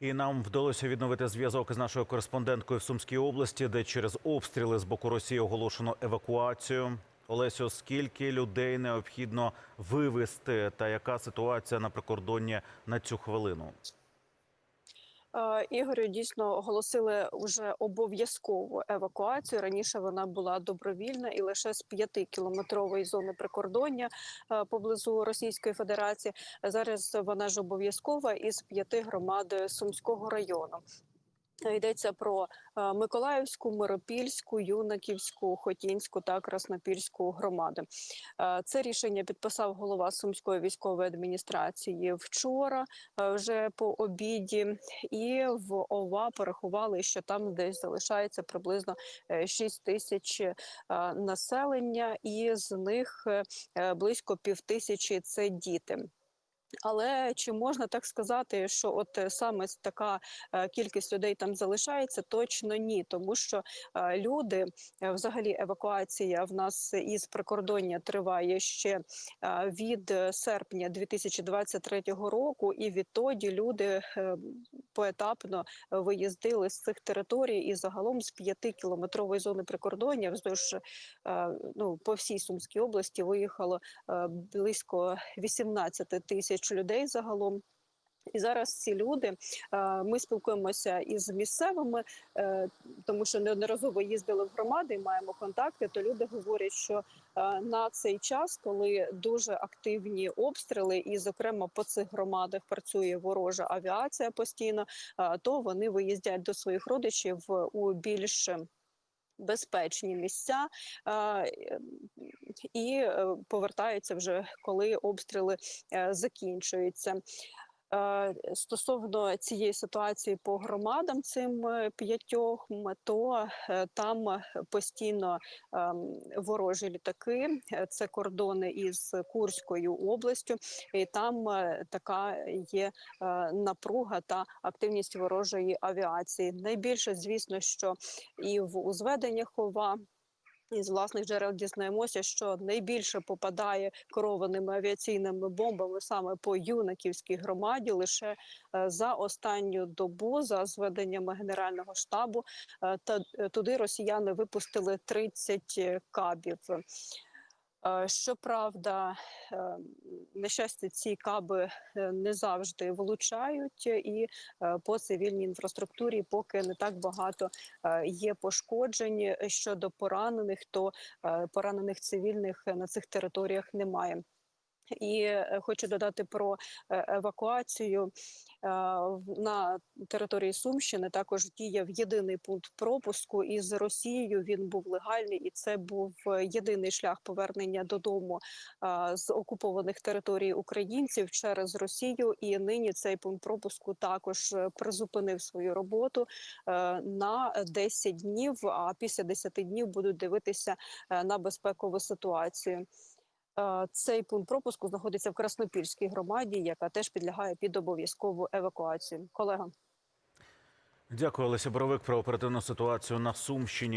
І нам вдалося відновити зв'язок із нашою кореспонденткою в Сумській області, де через обстріли з боку Росії оголошено евакуацію. Олесю, скільки людей необхідно вивезти, та яка ситуація на прикордонні на цю хвилину? Е, Ігорю дійсно оголосили вже обов'язкову евакуацію. Раніше вона була добровільна і лише з п'ятикілометрової зони прикордоння е, поблизу Російської Федерації. Зараз вона ж обов'язкова із п'яти громад Сумського району. Йдеться про е, Миколаївську, Миропільську, Юнаківську, Хотінську та Краснопільську громади. Е, Це рішення підписав голова Сумської військової адміністрації вчора, е, вже по обіді, і в ОВА порахували, що там десь залишається приблизно е, 6 тисяч е, населення, і з них е, е, близько півтисячі це діти. Але чи можна так сказати, що от е, саме така е, кількість людей там залишається? Точно ні, тому що е, люди, взагалі, евакуація в нас із прикордоння триває ще від серпня 2023 року, і відтоді люди поетапно виїздили з цих територій, і загалом з п'ятикілометрової зони прикордоння вздовж е, ну по всій Сумській області виїхало е, близько 18 тисяч людей загалом. І зараз ці люди е, ми спілкуємося із місцевими, е, тому що неодноразово їздили в громади і маємо контакти. То люди говорять, що е, на цей час, коли дуже активні обстріли, і зокрема по цих громадах працює ворожа авіація постійно, то вони виїздять до своїх родичів у більш безпечні місця і повертаються вже коли обстріли закінчуються. Е, Стосовно цієї ситуації по громадам цим е, п'ятьох, то е, там постійно ем, ворожі літаки. Це кордони із Курською областю, і там така є напруга та активність ворожої авіації. Найбільше, звісно, що і в узведеннях ОВА. Із власних джерел дізнаємося, що найбільше попадає керованими авіаційними бомбами саме по юнаківській громаді. Лише е, за останню добу, за зведеннями генерального штабу, е, та е, туди росіяни випустили 30 кабів. Е, Щоправда, е, на щастя, ці каби е, не завжди влучають, і по цивільній інфраструктурі поки не так багато є пошкоджень щодо поранених, то поранених цивільних на цих територіях немає. І е, хочу додати про е, евакуацію на території Сумщини. Також діяв єдиний пункт пропуску із Росією. Він був легальний, і це був е, єдиний шлях повернення додому з окупованих територій українців через Росію. І нині цей пункт пропуску також призупинив свою роботу на 10 днів. А після 10 днів будуть дивитися на безпекову ситуацію. Цей пункт пропуску знаходиться в Краснопільській громаді, яка теж підлягає під обов'язкову евакуацію. Колега. Дякую, Олеся Боровик, про оперативну ситуацію на Сумщині.